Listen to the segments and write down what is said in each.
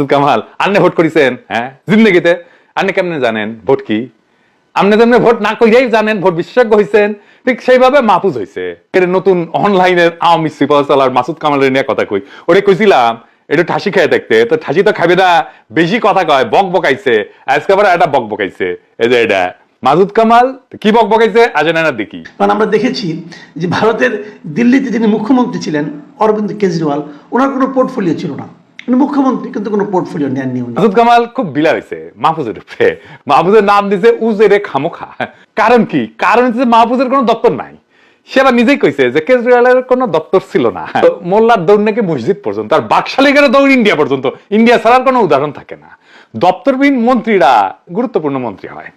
মাসুদ কামাল আপনি ভোট করেছেন হ্যাঁ? জিন্দগিতে। আপনি কেমনে জানেন ভোট কি? আপনি তেমনি ভোট না করিয়াই জানেন, ভোট বিশেষজ্ঞ হয়েছেন ঠিক সেইভাবে মাহফুজ হয়েছে এর নতুন অনলাইনের আওয়ামী সিপাহ সালার মাসুদ কামালের নিয়ে কথা কই। ওরে কইছিলাম একটু ঠাসি খেয়ে দেখতে, তো ঠাসি তো খাবে না, বেশি কথা কয়, বক বকাইছে। আজকে আবার একটা বক বকাইছে। এই যে এটা। মাসুদ কামাল, কি বক বকাইছে? আজ না না দেখি। কারণ আমরা দেখেছি যে ভারতের দিল্লিতে যিনি মুখ্যমন্ত্রী ছিলেন, অরবিন্দ কেজরিওয়াল, ওনার কোনো পোর্টফোলিও ছিল না। মুখ্যমন্ত্রী কিন্তু কোনো পোর্টফোলিও কামাল খুব বিলা হয়েছে মাহফুজের উপরে। মাহফুজের নাম দিছে উজেরে খামোখা। কারণ কি? কারণ হচ্ছে মাহফুজের কোনো দপ্তর নাই। সে আবার নিজেই কইছে যে কেজরিওয়ালের কোনো দপ্তর ছিল না। মোল্লার দৌড় নাকি মসজিদ পর্যন্ত আর বাকশালিকের দৌড় ইন্ডিয়া পর্যন্ত। ইন্ডিয়া ছাড়ার কোনো উদাহরণ থাকে না। দপ্তরবিহীন মন্ত্রীরা গুরুত্বপূর্ণ মন্ত্রী হয়।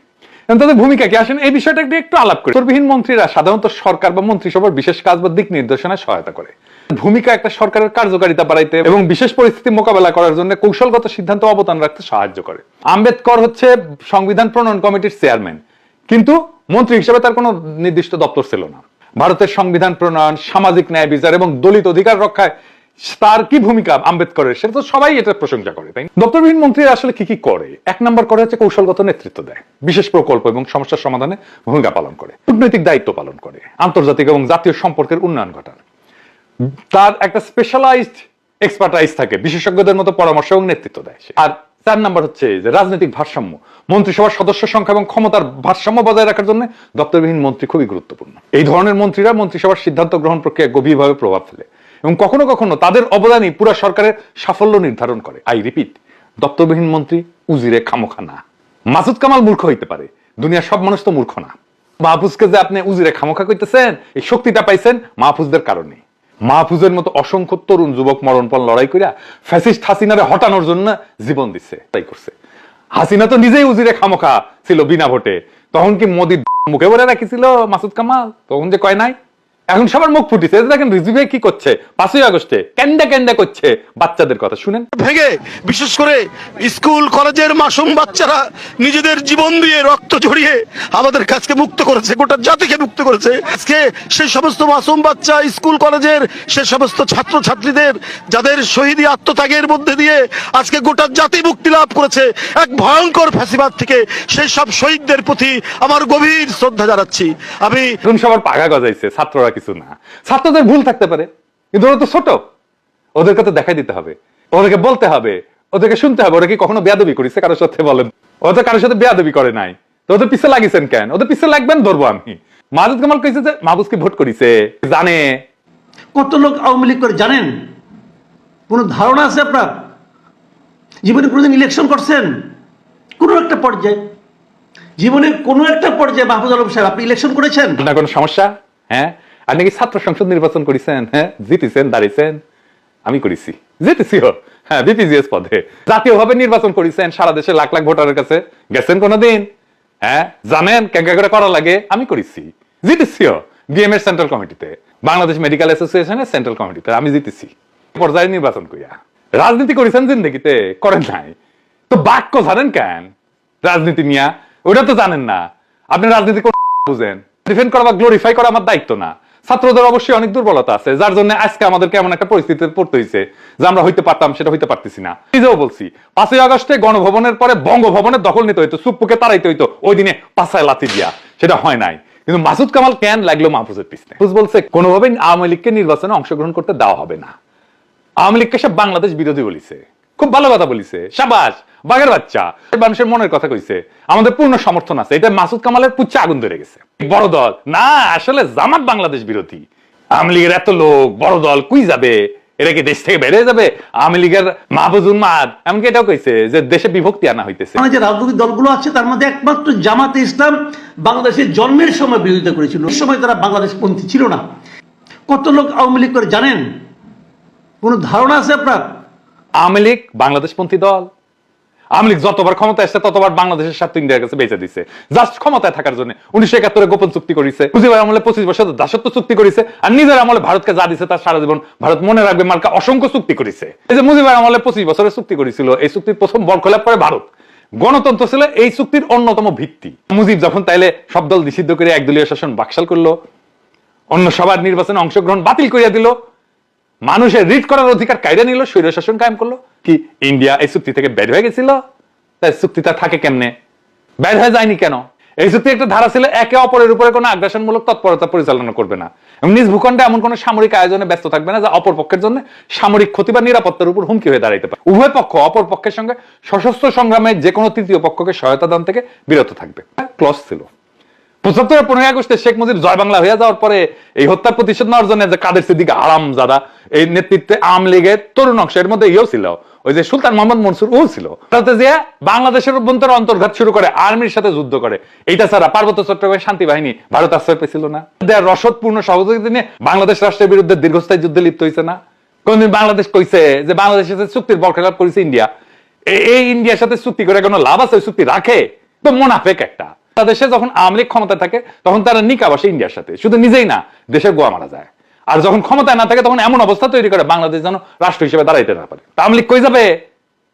তাদের ভূমিকা কি? আসেন এই বিষয়টা একটু একটু আলাপ করি। দপ্তরবিহীন মন্ত্রীরা সাধারণত সরকার বা মন্ত্রিসভার বিশেষ কাজ বা দিক নির্দেশনায় সহায়তা করে। ভূমিকা একটা সরকারের কার্যকারিতা বাড়াইতে এবং বিশেষ পরিস্থিতি মোকাবেলা করার জন্য কৌশলগত সিদ্ধান্ত অবদান রাখতে সাহায্য করে। আম্বেদকর হচ্ছে সংবিধান প্রণয়ন কমিটির চেয়ারম্যান। কিন্তু মন্ত্রী হিসেবে তার কোনো নির্দিষ্ট দপ্তর ছিল না। ভারতের সংবিধান প্রণয়ন, সামাজিক ন্যায় বিচার এবং দলিত অধিকার রক্ষায় তার কি ভূমিকা আম্বেদকরের? সেটা তো সবাই এটা প্রশংসা করে, তাই দপ্তরবিহীন মন্ত্রী আসলে কি কি করে? এক নম্বর করে হচ্ছে কৌশলগত নেতৃত্ব দেয়। বিশেষ প্রকল্প এবং সমস্যার সমাধানে ভূমিকা পালন করে। কূটনৈতিক দায়িত্ব পালন করে। আন্তর্জাতিক এবং জাতীয় সম্পর্কের উন্নয়ন ঘটান। তার একটা স্পেশালাইজড এক্সপার্টাইজ থাকে, বিশেষজ্ঞদের মতো পরামর্শ এবং নেতৃত্ব দেয় আর চার নাম্বার হচ্ছে যে রাজনৈতিক ভারসাম্য, মন্ত্রিসভার সদস্য সংখ্যা এবং ক্ষমতার ভারসাম্য বজায় রাখার জন্য দপ্তরবিহীন মন্ত্রী খুবই গুরুত্বপূর্ণ। এই ধরনের মন্ত্রীরা মন্ত্রিসভার সিদ্ধান্ত গ্রহণ প্রক্রিয়া গভীরভাবে প্রভাব ফেলে এবং কখনো কখনো তাদের অবদানই পুরো সরকারের সাফল্য নির্ধারণ করে। আই রিপিট দপ্তরবিহীন মন্ত্রী উজিরে খামোখা না মাসুদ কামাল মূর্খ হইতে পারে, দুনিয়ার সব মানুষ তো মূর্খ না। মাহফুজকে যে আপনি উজিরে খামোখা কইতেছেন, এই শক্তিটা পাইছেন মাহফুজদের কারণে মাহফুজের মতো অসংখ্য তরুণ যুবক মরণপণ লড়াই করিয়া ফ্যাসিস্ট হাসিনারে হটানোর জন্য জীবন দিচ্ছে তাই করছে। হাসিনা তো নিজেই উজিরে খামোখা ছিল বিনা ভোটে। তখন কি মোদির মুখে বলে রাখিছিল মাসুদ কামাল? তখন যে কয় নাই? এখন সবার মুখ ফুটিছে দেখেন রিজিভে কি করছে? পাঁচই আগস্টে ক্যান্ডা ক্যান্ডা করছে বাচ্চাদের কথা শুনেন। ভেঙে বিশেষ করে স্কুল কলেজের মাসুম বাচ্চারা নিজেদের জীবন দিয়ে রক্ত ঝরিয়ে আমাদের কাছকে মুক্ত করেছে গোটা জাতিকে মুক্ত করেছে। আজকে সেই সমস্ত মাসুম বাচ্চা স্কুল কলেজের সে সমস্ত ছাত্র ছাত্রীদের যাদের শহীদী আত্মত্যাগের মধ্যে দিয়ে আজকে গোটা জাতি মুক্তি লাভ করেছে এক ভয়ঙ্কর ফ্যাসিবাদ থেকে সেই সব শহীদদের প্রতি আমার গভীর শ্রদ্ধা জানাচ্ছি। আমি সবার পাগা গজাইছে ছাত্ররা কিছু না। ছাত্রদের ভুল থাকতে পারে কিন্তু ওরা তো ছোট। ওদেরকে তো দেখাই দিতে হবে। ওদেরকে বলতে হবে। ওদেরকে শুনতে হবে। ওরা কি কখনো বেয়াদবি করেছে কারোর সাথে বলেন? ওরা তো কারোর সাথে বেয়াদবি করে নাই। তো ওদের পিছে লাগিয়েছেন কেন? ওদের পিছে লাগবেন ধরবো আমি। মাহুদ কামাল কইছে যে মাহবুজ কি ভোট করিছে? জানে। কত লোক আওয়ামী লীগ করে জানেন? কোনো ধারণা আছে আপনার? জীবনে কোনোদিন ইলেকশন করছেন? কোনো একটা পর্যায়ে। জীবনের কোনো একটা পর্যায়ে মাহফুজ আলম সাহেব আপনি ইলেকশন করেছেন? আপনার কোনো সমস্যা? হ্যাঁ? আপনি কি ছাত্র সংসদ নির্বাচন করেছেন? হ্যাঁ জিতেছেন, দাঁড়িয়েছেন। আমি করেছি। জিতেছিও হ্যাঁ বিপিজিএস পদে। জাতীয় ভাবে নির্বাচন করেছেন, সারা দেশে লাখ লাখ ভোটারের কাছে। গেছেন কোনোদিন? হ্যাঁ জানেন, কেঙ্কা করে করা লাগে। আমি করেছি। জিতেছিও বিএম এর সেন্ট্রাল কমিটিতে বাংলাদেশ মেডিকেল অ্যাসোসিয়েশনের সেন্ট্রাল কমিটিতে আমি জিতেছি। পর্যায়ে নির্বাচন করিয়া রাজনীতি করেছেন জিন্দগিতে? করেন নাই। তো বাক্য জানেন কেন? রাজনীতি নিয়া। ওটা তো জানেন না। আপনি রাজনীতি কোন বুঝেন। ডিফেন্ড করা বা গ্লোরিফাই করা আমার দায়িত্ব না। ছাত্রদের অবশ্যই অনেক দুর্বলতা আছে, যার জন্য আজকে আমাদেরকে এমন একটা পরিস্থিতিতে পড়তে হয়েছে যে আমরা হইতে পারতাম সেটা হইতে পারতেছি না। নিজেও বলছি, পাঁচই আগস্টে গণভবনের পরে বঙ্গভবনের দখল নিতে হইতো সুপ্পুকে তাড়াইতে হইতো, ওই দিনে পাশায় লাথি দিয়া। সেটা হয় নাই। কিন্তু মাসুদ কামাল কেন লাগল মাহফুজের পিছনে? মাহফুজ বলছে, কোনোভাবেই আওয়ামী লীগকে নির্বাচনে অংশগ্রহণ করতে দেওয়া হবে না। আওয়ামী লীগকে সব বাংলাদেশ বিরোধী বলিছে। খুব ভালো কথা বলিছে। সাবাস! বাঘের বাচ্চা। মানুষের মনের কথা কইছে। আমাদের পূর্ণ সমর্থন আছে। এটা মাসুদ কামালের পুচ্ছে আগুন ধরে গেছে। বড় দল। না আসলে জামাত বাংলাদেশ বিরোধী। আওয়ামী লীগের এত লোক বড় দল কুই যাবে? এরা কি দেশ থেকে বেড়ে যাবে? আওয়ামী লীগের মাহবুজুল মাদ এমনকি এটাও কইছে যে দেশে বিভক্তি আনা হইতেছে। যে রাজনৈতিক দলগুলো আছে তার মধ্যে একমাত্র জামাতে ইসলাম বাংলাদেশের জন্মের সময় বিরোধিতা করেছিল। এই সময় তারা বাংলাদেশ পন্থী ছিল না। কত লোক আওয়ামী লীগ করে জানেন? কোনো ধারণা আছে আপনার? আওয়ামী লীগ বাংলাদেশপন্থী দল। আওয়ামী লীগ যতবার ক্ষমতা এসছে ততবার বাংলাদেশের স্বার্থ ইন্ডিয়ার কাছে বেঁচে দিছে। জাস্ট ক্ষমতায় থাকার জন্য। উনিশশো একাত্তরে গোপন চুক্তি করেছে। মুজিবের আমলে পঁচিশ বছর দাসত্ব চুক্তি করেছে। আর নিজের আমলে ভারতকে যা দিছে তার সারা জীবন ভারত মনে রাখবে মার্কা অসংখ্য চুক্তি করেছে। এই যে মুজিবের আমলে পঁচিশ বছরের চুক্তি করেছিল, এই চুক্তির প্রথম বরখলাপ করে ভারত। গণতন্ত্র ছিল এই চুক্তির অন্যতম ভিত্তি। মুজিব যখন তাইলে সব দল নিষিদ্ধ করে একদলীয় শাসন বাকশাল করল, অন্য সবার নির্বাচনে অংশগ্রহণ বাতিল করিয়া দিল মানুষের রিড করার অধিকার কায়রা নিল, স্বৈর শাসন কায়েম করল। কি ইন্ডিয়া এই চুক্তি থেকে বের হয়ে গেছিল? তাই চুক্তিটা থাকে কেমনে? বের হয়ে যায়নি কেন? এই চুক্তি একটা ধারা ছিল, একে অপরের উপরে কোনো আগ্রাসনমূলক তৎপরতা পরিচালনা করবে না। এবং নিজ ভূখণ্ডে এমন কোনো সামরিক আয়োজনে ব্যস্ত থাকবে না, যা অপর পক্ষের জন্য সামরিক ক্ষতি বা নিরাপত্তার উপর হুমকি হয়ে দাঁড়াইতে পারে। উভয় পক্ষ অপর পক্ষের সঙ্গে সশস্ত্র সংগ্রামে যে কোনো তৃতীয় পক্ষকে সহায়তা দান থেকে বিরত থাকবে। ক্লস ছিল। পঁচাত্তরের পনেরোই আগস্টে শেখ মুজিব জয় বাংলা হয়ে যাওয়ার পরে এই হত্যার প্রতিশোধ নেওয়ার জন্য যে কাদের সিদ্দিক আরাম জাদা, এই নেতৃত্বে আওয়ামী লীগের তরুণ অংশ, এর মধ্যে ইয়েও ছিল। ওই যে সুলতান মোহাম্মদ মনসুর ও ছিল। তাতে যে বাংলাদেশের অভ্যন্তরে অন্তর্ঘাত শুরু করে, আর্মির সাথে যুদ্ধ করে, এইটা ছাড়া পার্বত্য চট্টগ্রামের শান্তি বাহিনী ভারত আশ্রয় পেয়েছিল না। রসদপূর্ণ সহযোগিতা নিয়ে বাংলাদেশ রাষ্ট্রের বিরুদ্ধে দীর্ঘস্থায়ী যুদ্ধে লিপ্ত হয়েছে না। কোনদিন বাংলাদেশ কইছে যে বাংলাদেশের সাথে চুক্তির বরখেলাপ করেছে ইন্ডিয়া। এই ইন্ডিয়ার সাথে চুক্তি করে কোনো লাভ আছে? ওই চুক্তি রাখে? তো মোনাফেক একটা। দেশে যখন আওয়ামী লীগ ক্ষমতায় থাকে, তখন তারা নিকা বসে ইন্ডিয়ার সাথে। শুধু নিজেই না দেশের গোয়া মারা যায়। আর যখন ক্ষমতায় না থাকে, তখন এমন অবস্থা তৈরি করে বাংলাদেশ যেন রাষ্ট্র হিসেবে দাঁড়াইতে না পারে। আওয়ামী লীগ কই যাবে?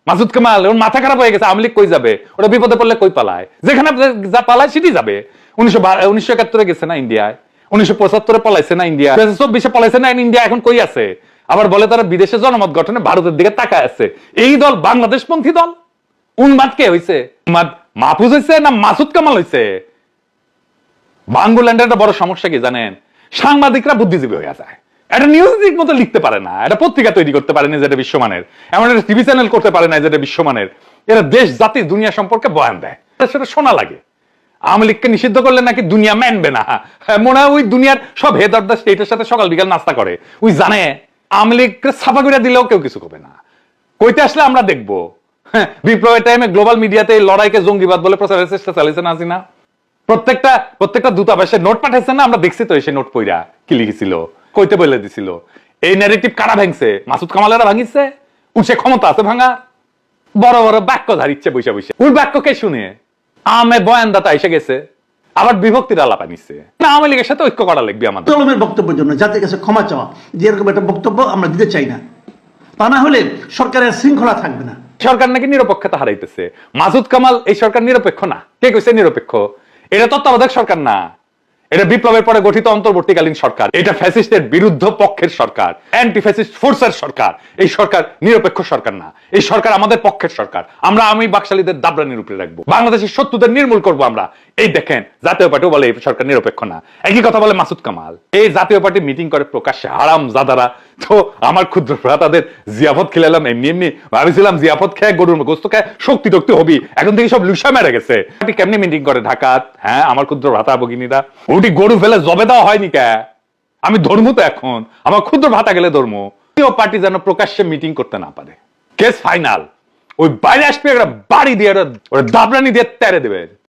মাসুদ কামাল, ওর মাথা খারাপ হয়ে গেছে, আওয়ামী লীগ কই যাবে? ওরা বিপদে পড়লে কই পালায়? যেখানে যা পালায়, সেটি যাবে। উনিশশো উনিশশো একাত্তরে গেছে না ইন্ডিয়ায়? উনিশশো পঁচাত্তরে পলাইছে না ইন্ডিয়া চব্বিশে পলাইছে না ইন্ডিয়া, এখন কই আছে? আবার বলে তারা বিদেশে জনমত গঠনে ভারতের দিকে তাকায় আছে। এই দল বাংলাদেশপন্থী দল? উন্মাদ কে হয়েছে উন্মাদ মাহফুজ হইছে না মাসুদ কামাল হইছে? বাঙ্গুল্যান্ডের একটা বড় সমস্যা কি জানেন? সাংবাদিকরা বুদ্ধিজীবী হয়ে যায়। একটা নিউজ ঠিক মতো লিখতে পারে না। একটা পত্রিকা তৈরি করতে পারে না যেটা বিশ্বমানের। এমন একটা টিভি চ্যানেল করতে পারে না যেটা বিশ্বমানের। এরা দেশ জাতি দুনিয়া সম্পর্কে বয়ান দেয়। সেটা শোনা লাগে। আওয়ামী লীগকে নিষিদ্ধ করলে নাকি দুনিয়া মানবে না? হ্যাঁ, মনে হয় ওই দুনিয়ার সব হেদ অফ দ্য স্টেটের সাথে সকাল বিকাল নাস্তা করে। ওই জানে আওয়ামী লীগকে সাফা করে দিলেও কেউ কিছু করবে না। কইতে আসলে আমরা দেখব। বিপ্লবের টাইমে গ্লোবাল মিডিয়াতে এই লড়াইকে জঙ্গিবাদ বলে প্রচারের চেষ্টা চালিয়েছে না হাসিনা প্রত্যেকটা প্রত্যেকটা দূতাবাসে নোট পাঠাইছে না? আমরা দেখছি তো এসে নোট পইরা কি লিখেছিল, কইতে বলে দিছিল। এই ন্যারেটিভ কারা ভাঙছে? মাসুদ কামালেরা ভাঙিছে? উঠছে ক্ষমতা আছে ভাঙা? বড় বড় বাক্য ধারিচ্ছে বৈশা বৈশা ওই বাক্য কে শুনে? আমে বয়ানদাতা এসে গেছে, আবার বিভক্তির আলাপ আনিছে। না, আওয়ামী লীগের সাথে ঐক্য করা লাগবে আমাদের। কলমের বক্তব্যের জন্য, জাতির কাছে ক্ষমা চাওয়া, যে এরকম একটা বক্তব্য আমরা দিতে চাই না। তা না হলে সরকারের শৃঙ্খলা থাকবে না। সরকার নাকি নিরপেক্ষতা হারাইতেছে? মাসুদ কামাল এই সরকার নিরপেক্ষ না? কে কইছে নিরপেক্ষ? এটা তত্ত্বাবধায়ক সরকার না। এটা বিপ্লবের পরে গঠিত অন্তর্বর্তীকালীন সরকার। এটা ফ্যাসিস্টের বিরুদ্ধ পক্ষের সরকার। অ্যান্টি ফ্যাসিস্ট ফোর্সের সরকার। এই সরকার নিরপেক্ষ সরকার না। এই সরকার আমাদের পক্ষের সরকার। আমরা আমি বাকশালীদের দাবরা নিরূপে রাখব। বাংলাদেশের শত্রুদের নির্মূল করব আমরা। এই দেখেন, জাতীয় পার্টিও বলে এই সরকার নিরপেক্ষ না। একই কথা বলে মাসুদ কামাল। এই জাতীয় পার্টি মিটিং করে প্রকাশ্যে হারাম জাদারা। তো আমার ক্ষুদ্র ভ্রাতাদের জিয়াফত খেলাম এমনি এমনি ভাবিছিলাম জিয়াফত খেয়ে, গরুর গোস্ত খেয়ে শক্তি টক্তি হবি। এখন থেকে সব লুসা মেরে গেছে। পার্টি কেমনি মিটিং করে ঢাকাত? হ্যাঁ আমার ক্ষুদ্র ভ্রাতা ভগিনীরা। ওটি গরু ফেলে জবে দেওয়া হয়নি কে? আমি ধর্ম তো এখন। আমার ক্ষুদ্র ভাতা গেলে ধর্ম। কেউ পার্টি যেন প্রকাশ্যে মিটিং করতে না পারে। Case final. ওই বাইরে আসবে একটা বাড়ি দিয়ে, ওরা- দাবরানি দিয়ে তেড়ে দেবে।